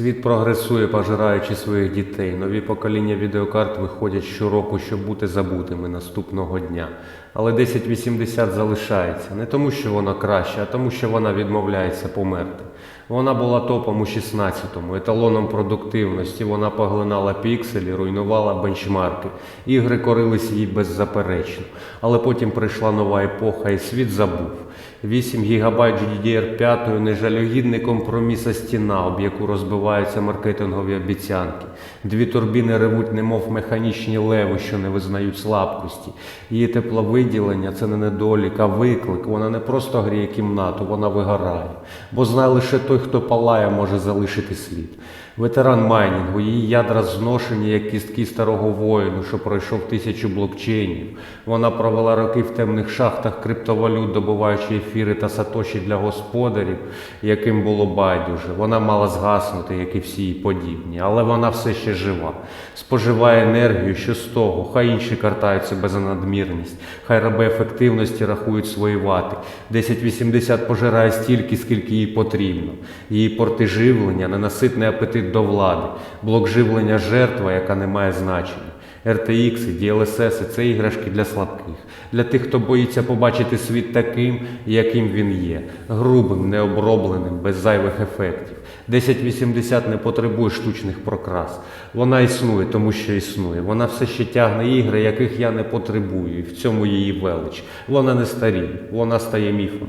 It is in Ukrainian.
Світ прогресує, пожираючи своїх дітей. Нові покоління відеокарт виходять щороку, щоб бути забутими наступного дня. Але 1080 залишається не тому, що вона краща, а тому, що вона відмовляється померти. Вона була топом у 16-му, еталоном продуктивності. Вона поглинала пікселі, руйнувала бенчмарки. Ігри корились їй беззаперечно. Але потім прийшла нова епоха, і світ забув. 8 ГБ GDDR5 – нежалюгідний компроміс а стіна, об яку розбиваються маркетингові обіцянки. Дві турбіни ревуть, немов механічні леви, що не визнають слабкості. Її тепловиділення – це не недолік, а виклик. Вона не просто гріє кімнату, вона вигорає. Бо знає лише той, хто палає, може залишити слід. Ветеран майнінгу, її ядра зношені, як кістки старого воїну, що пройшов тисячу блокчейнів. Вона провела роки в темних шахтах криптовалют, добуваючи ефіри та сатоші для господарів, яким було байдуже. Вона мала згаснути, як і всі подібні, але вона все ще жива. Споживає енергію, що з того, хай інші картають себе за надмірність, хай раби ефективності рахують свої вати. 1080 пожирає стільки, скільки їй потрібно. Її порти живлення, ненаситний апетит до влади, блок живлення жертва, яка не має значення. RTX, DLSS – це іграшки для слабких, для тих, хто боїться побачити світ таким, яким він є, грубим, необробленим, без зайвих ефектів. 1080 не потребує штучних прокрас. Вона існує, тому що існує. Вона все ще тягне ігри, яких я не потребую, і в цьому її велич. Вона не старіє, вона стає міфом.